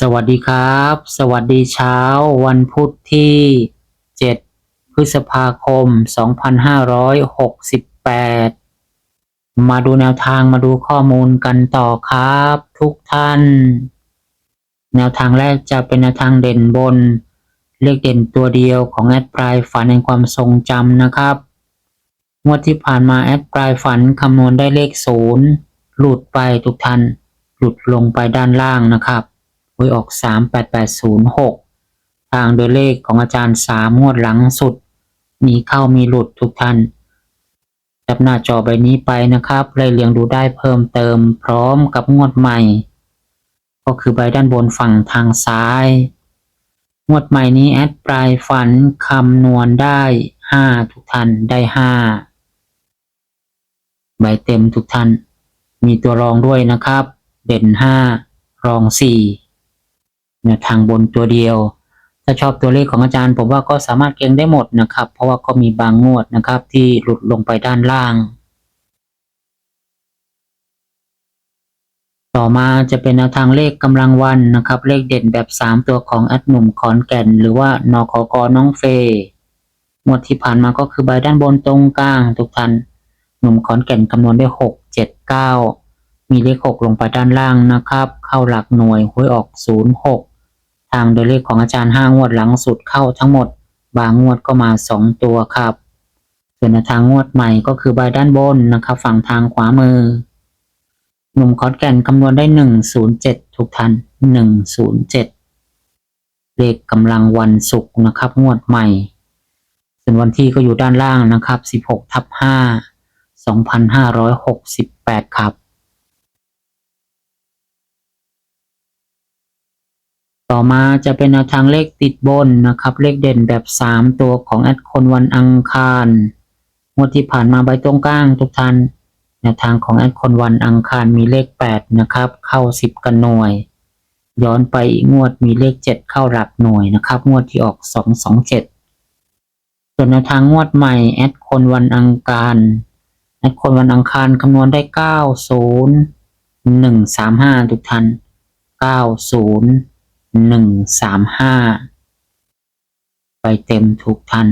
สวัสดีครับ สวัสดีเช้า วันพุธที่ 7 พฤษภาคม 2568 มาดูแนวทางมาดูข้อมูลกันต่อครับ ทุกท่าน แนวทางแรกจะเป็นแนวทางเด่นบน เลขเด่นตัวเดียวของแอดปลายฝันในความทรงจำนะครับงวดที่ผ่านมาแอดปลายฝันคำนวณได้เลขศูนย์หลุดไปทุกท่าน หลุดลงไปด้านล่างนะครับ วยออก 38806 ทางโดยเลขของอาจารย์สามงวดหลังสุด มีเข้ามีหลุดทุกท่านจับหน้าจอใบนี้ไปนะครับเลยเรียงดูได้เพิ่มเติมพร้อมกับงวดใหม่ ก็คือใบด้านบนฝั่งทางซ้าย งวดใหม่นี้แอดปลายฝันคำนวณได้ห้าทุกท่านได้ห้าใบเต็มทุกท่าน มีตัวรองด้วยนะครับ เด่นห้ารองสี่ แนวทางบนตัวเดียว ถ้าชอบตัวเลขของอาจารย์ ผมว่าก็สามารถเก็งได้หมดนะครับ เพราะว่าก็มีบางงวดนะครับ ที่หลุดลงไปด้านล่าง ต่อมาจะเป็นแนวทางเลขกำลังวันนะครับ เลขเด่นแบบ 3 ตัวของแอดหนุ่มขอนแก่น หรือว่านคกน้องเฟย์งวดที่ผ่านมาก็คือใบด้านบนตรงกลางทุกท่านหนุ่มขอนแก่นคำนวณได้หกเจ็ดเก้ามีเลขหกลงไปด้านล่างนะครับ เข้าหลักหน่วยหวยออกศูนย์หก ทางโดยเลขของอาจารย์ห้างวดหลังสุดเข้าทั้งหมด บางงวดก็มาสองตัวครับส่วนทางงวดใหม่ก็คือใบด้านบนนะครับ ฝั่งทางขวามือ หนุ่มขอนแก่นคำนวณได้หนึ่งศูนย์เจ็ดทุกท่านหนึ่งศูนย์เจ็ดเลขกำลังวันศุกร์นะครับ งวดใหม่ ส่วนวันที่ก็อยู่ด้านล่างนะครับ16ทับ5 2568ครับ ต่อมาจะเป็นแนวทางเลขติดบนนะครับ เลขเด่นแบบ 3 ตัวของแอดคนวันอังคารงวดที่ผ่านมาใบตรงกลางทุกท่านแนวทางของแอดคนวันอังคารมีเลข 8 นะครับ เข้า 10 กันหน่วย ย้อนไปอีกงวดมีเลข 7 เข้าหลักหน่วยนะครับ งวดที่ออก 227 ส่วนแนวทางงวดใหม่แอดคนวันอังคารแอดคนวันอังคารคำนวณได้ 90 135 ทุกท่าน90 135ไปเต็มทุกท่าน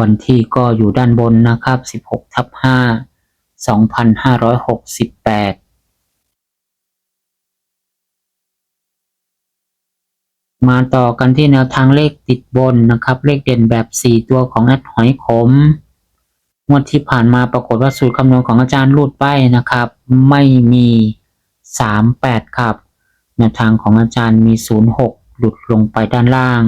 วันที่ก็อยู่ด้านบนนะครับ16ทับ5 2568มาต่อกันที่แนวทางเลขติดบนนะครับ เลขเด่นแบบ 4 ตัวของแอดหอยขมงวดที่ผ่านมาปรากฏว่าสูตรคำนวณของอาจารย์รูดไปนะครับ ไม่มี 38 ครับ นวทางของอาจารย์มี 06 หลุดลงไปด้านล่าง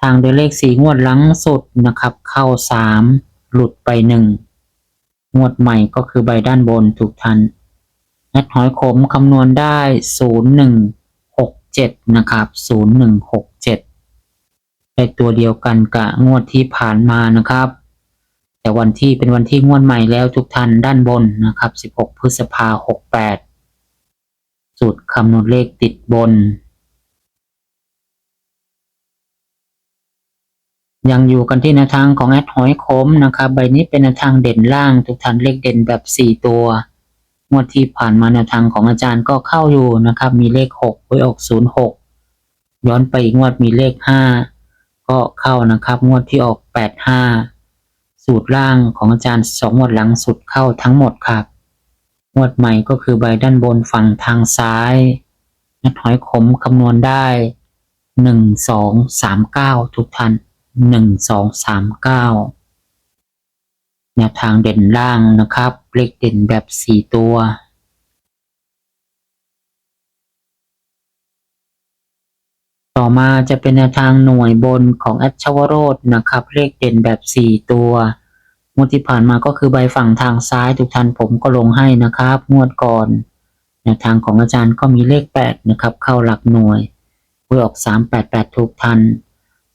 ทางโดยเลข 4 งวดหลังสุดนะครับ เข้า 3 หลุดไป 1 งวดใหม่ก็คือใบด้านบนถูกทันแอดหอยขมคำนวณได้ 0167 นะครับ 0167ในตัวเดียวกันกับงวดที่ผ่านมานะครับ แต่วันที่เป็นวันที่งวดใหม่แล้วทุกท่านด้านบนนะครับ 16 พฤษภา68 สูตรคำนวณเลขติดบน ยังอยู่กันที่แนวทางของแอดหอยขมนะครับใบนี้เป็นแนวทางเด่นล่างทุกท่านเลขเด่นแบบ 4 ตัวงวดที่ผ่านมาแนวทางของอาจารย์ก็เข้าอยู่นะครับ มีเลข6ไว้ออก 06 ย้อนไปอีกงวดมีเลข 5 ก็เข้านะครับ งวดที่ออก 85 สูตรล่างของอาจารย์สองงวดหลังสุดเข้าทั้งหมดครับ งวดใหม่ก็คือใบด้านบนฝั่งทางซ้ายนัดหอยขมคำนวณได้1 2 3 9ทุกท่าน1 2 3 9แนวทางเด่นล่างนะครับ เลขเด่นแบบ4ตัวต่อมาจะเป็นแนวทางหน่วยบนของแอดชวโรดนะครับ เลขเด่นแบบ 4 ตัว งวดที่ผ่านมาก็คือใบฝั่งทางซ้ายทุกท่านผมก็ลงให้นะครับ งวดก่อนแนวทางของอาจารย์ก็มีเลขแปดนะครับ เข้าหลักหน่วยหวยออกสามแปดแปดทุกท่าน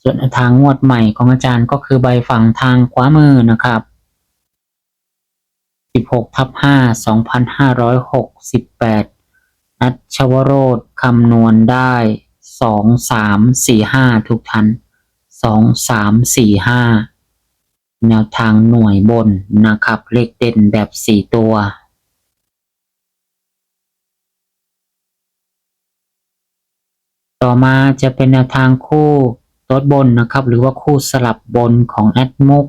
ส่วนทางงวดใหม่ของอาจารย์ก็คือใบฝั่งทางขวามือนะครับ 16ทับ5 2568 นัดชวโรธคำนวณได้ 2 3 4 5 ทุกท่าน 2 3 4 5 แนวทางหน่วยบนนะครับ เลขเด่นแบบ 4 ตัว ต่อมาจะเป็นแนวทางคู่รถบนนะครับ หรือว่าคู่สลับบนของแอดมุก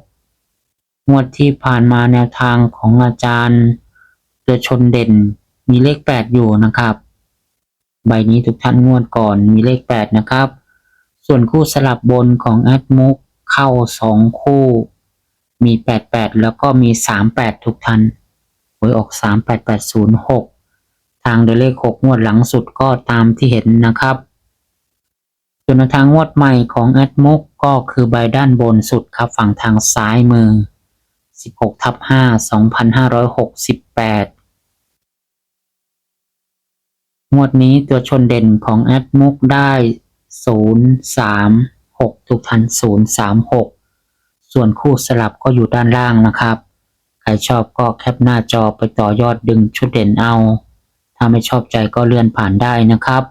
งวดที่ผ่านมาแนวทางของอาจารย์ตัวชนเด่นมีเลข 8 อยู่นะครับ ใบนี้ทุกท่านงวดก่อนมีเลข 8 นะครับ ส่วนคู่สลับบนของแอดมุกเข้า 2 คู่ มี 88 แล้วก็มี 38 ทุกท่านหวยออก 38806 ทางโดยเลข 6 งวดหลังสุดก็ตามที่เห็นนะครับส่วนทางงวดใหม่ของแอดมุกก็คือใบด้านบนสุดครับฝั่งทางซ้ายมือ 16ทับ5 2568งวดนี้ตัวชนเด่นของแอดมุกได้ 0 3 6 ทุกทัน 0 3 6 ส่วนคู่สลับก็อยู่ด้านล่างนะครับ ใครชอบก็แคปหน้าจอไปต่อยอดดึงชุดเด่นเอา ถ้าไม่ชอบใจก็เลื่อนผ่านได้นะครับ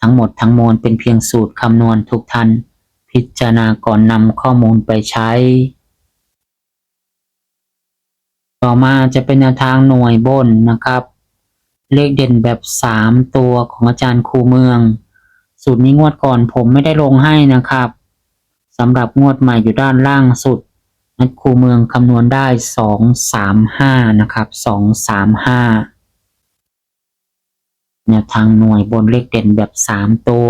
ทั้งหมดทั้งมวลเป็นเพียงสูตรคำนวณทุกท่านพิจารณาก่อนนำข้อมูลไปใช้ ต่อมาจะเป็นแนวทางหน่วยบนนะครับ เลขเด่นแบบ 3 ตัวของอาจารย์ครูเมือง สูตรนี้งวดก่อนผมไม่ได้ลงให้นะครับ สำหรับงวดใหม่อยู่ด้านล่างสุดนัดครูเมืองคำนวณได้2 3 5นะครับ2 3 5แนวทางหน่วยบนเลขเด่นแบบ3ตัว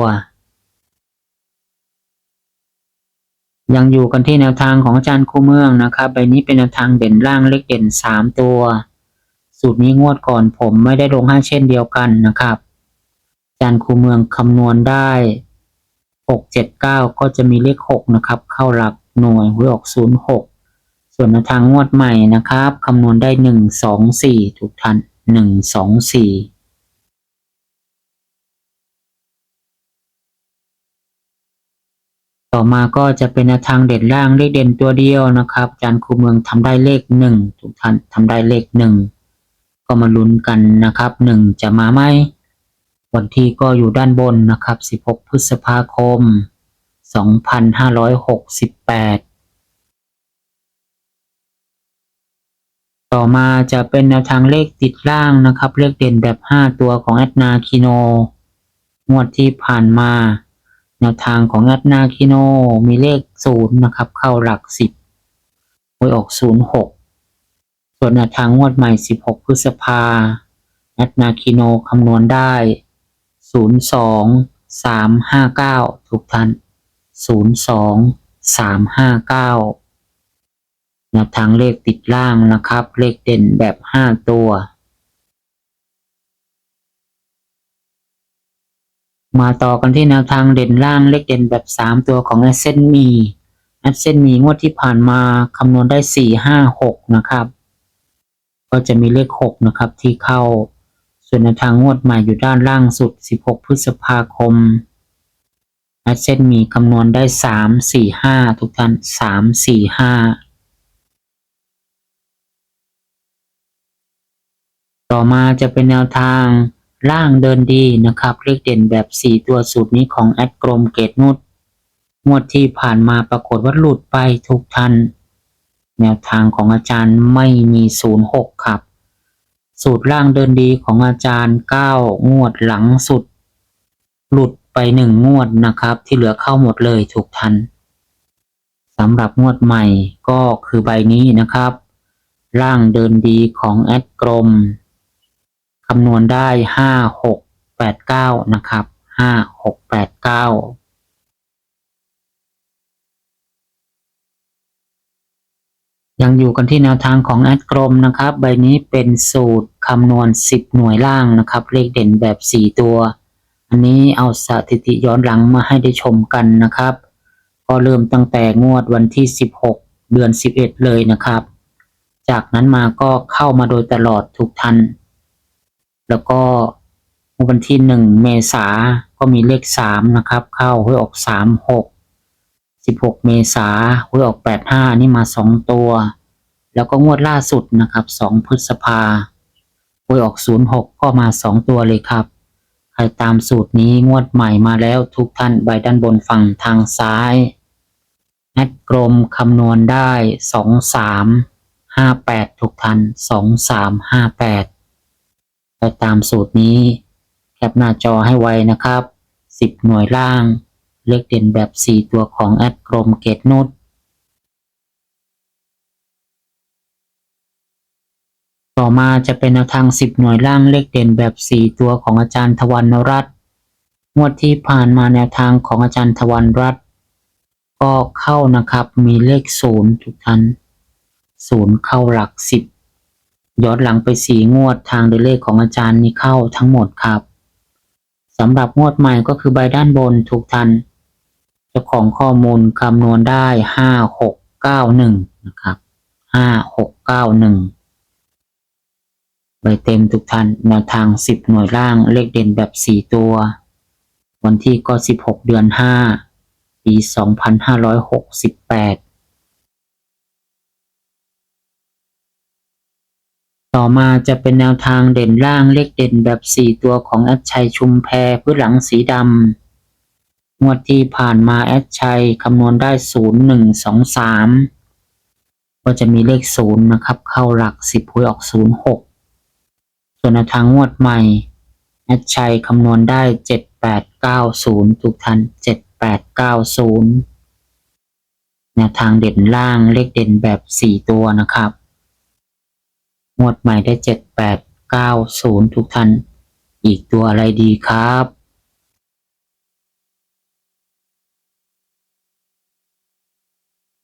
ยังอยู่กันที่แนวทางของอาจารย์ครูเมืองนะครับใบนี้เป็นแนวทางเด่นล่างเลขเด่น3ตัว สูตรนี้งวดก่อนผมไม่ได้ลงให้เช่นเดียวกันนะครับอาจารย์ครูเมืองคำนวณได้ 6 7 9 ก็จะมีเลข 6 นะครับ เข้าหลักหน่วยหวยออก 0 6 ส่วนแนวทางงวดใหม่นะครับ คำนวณได้ 1 2 4 ทุกท่าน 1 2 4ต่อมาก็จะเป็นแนวทางเด่นล่างเลขเด่นตัวเดียวนะครับอาจารย์ครูเมืองทำได้เลขหนึ่งทุกท่านทำได้เลขหนึ่งก็มาลุ้นกันนะครับหนึ่งจะมาไหม วันที่ก็อยู่ด้านบนนะครับ 16 พฤษภาคม 2568 ต่อมาจะเป็นแนวทางเลขติดล่างนะครับ เลขเด่นแบบ 5 ตัวของแอดนาคิโน งวดที่ผ่านมา แนวทางของแอดนาคิโนมีเลข 0 นะครับ เข้าหลัก 10หวยออก 06 ส่วนแนวทางงวดใหม่ 16 พฤษภาแอดนาคิโนคำนวณได้ 02 359ทุกท่าน02 359แนวทางเลขติดล่างนะครับ เลขเด่นแบบ5ตัว มาต่อกันที่แนวทางเด่นล่างเลขเด่นแบบ3ตัวของ a อ c e n มี a อ c e n มีงวดที่ผ่านมาคำนวณได้4 5 6นะครับ ก็จะมีเลข6นะครับที่เข้า ส่วนแนวทางงวดใหม่อยู่ด้านล่างสุด 16 พฤษภาคม a อ c e n มีคำนวณได้ 3 4 5 ทุกท่าน 3 4 5 ต่อมาจะเป็นแนวทางล่างเดินดีนะครับ เลขเด่นแบบ 4 ตัวสูตรนี้ของแอดกรมเกตนุชงวดที่ผ่านมาปรากฏว่าหลุดไปทุกทันแนวทางของอาจารย์ไม่มี 06 ครับ สูตรร่างเดินดีของอาจารย์ 9 งวดหลังสุด หลุดไป 1 งวดนะครับ ที่เหลือเข้าหมดเลยถูกทันสำหรับงวดใหม่ก็คือใบนี้นะครับ ร่างเดินดีของแอดกรมคำนวณได้ 5 6 8 9 นะครับ 5 6 8 9 ยังอยู่กันที่แนวทางของแอดกรมนะครับ ใบนี้เป็นสูตรคำนวณ 10 หน่วยล่างนะครับ เลขเด่นแบบ 4 ตัว อันนี้เอาสถิติย้อนหลังมาให้ได้ชมกันนะครับ ก็เริ่มตั้งแต่งวดวันที่ 16 เดือน 11 เลยนะครับ จากนั้นมาก็เข้ามาโดยตลอดทุกท่านแล้วก็วันที่หนึ่งเมษาก็มีเลขสามนะครับ เข้าหวยออกสามหกสิบหกเมษาหวยออกแปดห้านี่มาสองตัว แล้วก็งวดล่าสุดนะครับสองพฤษภาหวยออกศูนย์หกก็มาสองตัวเลยครับ ใครตามสูตรนี้งวดใหม่มาแล้วทุกท่านใบด้านบนฝั่งทางซ้ายแอดกรมคำนวณได้สองสามห้าแปดทุกท่านสองสามห้าแปดไปตามสูตรนี้แคปหน้าจอให้ไวนะครับสิบหน่วยล่าง เลขเด่นแบบสี่ตัวของแอดกรมเกตนุชต่อมาจะเป็นแนวทาง 10 หน่วยล่างเลขเด่นแบบ 4 ตัวของอาจารย์ทวันรัตน์งวดที่ผ่านมาแนวทางของอาจารย์ทวันรัตน์ก็เข้านะครับมีเลขศูนย์ทุกท่านศูนย์เข้าหลักสิบย้อนหลังไปสี่งวดทางโดยเลขของอาจารย์นี้เข้าทั้งหมดครับสำหรับงวดใหม่ก็คือใบด้านบนทุกท่าน เจ้าของข้อมูลคำนวณได้ห้าหกเก้าหนึ่งนะครับห้าหกเก้าหนึ่งใบเต็มทุกท่านแนวทาง10หน่วยล่างเลขเด่นแบบ4ตัว วันที่ก็16เดือน5ปี2568ต่อมาจะเป็นแนวทางเด่นล่างเลขเด่นแบบ 4 ตัวของแอดชัยชุมแพพื้นหลังสีดำ งวดที่ผ่านมาแอดชัยคำนวณได้ 0 1 2 3 ก็จะมีเลข 0 นะครับ เข้าหลัก 10หวยออก 0 6 ส่วนทางงวดใหม่แอดชัยคำนวณได้เจ็ดแปดเก้าศูนย์ทุกท่านเจ็ดแปดเก้าศูนย์แนวทางเด่นล่างเลขเด่นแบบสี่ตัวนะครับ งวดใหม่ได้เจ็ดแปดเก้าศูนย์ทุกท่าน อีกตัวอะไรดีครับ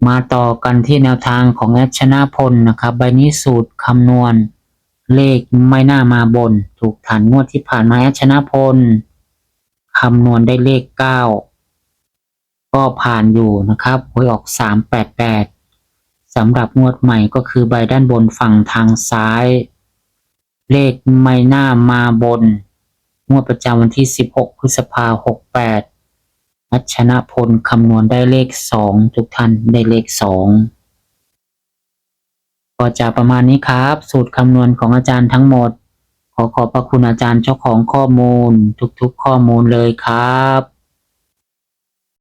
มาต่อกันที่แนวทางของแอดชนะพลนะครับ ใบนี้สูตรคำนวณ เลขไม่น่ามาบน ถูกฐานงวดที่ผ่านมาแอดชนะพลคำนวณได้เลข 9 ก็ผ่านอยู่นะครับหวยออก 388สำหรับงวดใหม่ก็คือใบด้านบนฝั่งทางซ้าย เลขไม่น่ามาบน งวดประจำวันที่ 16 พฤษภา68ัชนะพลคำนวณได้เลขสองทุกท่านได้เลขสองก็จะประมาณนี้ครับ สูตรคำนวณของอาจารย์ทั้งหมด ขอขอบพระคุณอาจารย์เจ้าของข้อมูล ทุกๆข้อมูลเลยครับ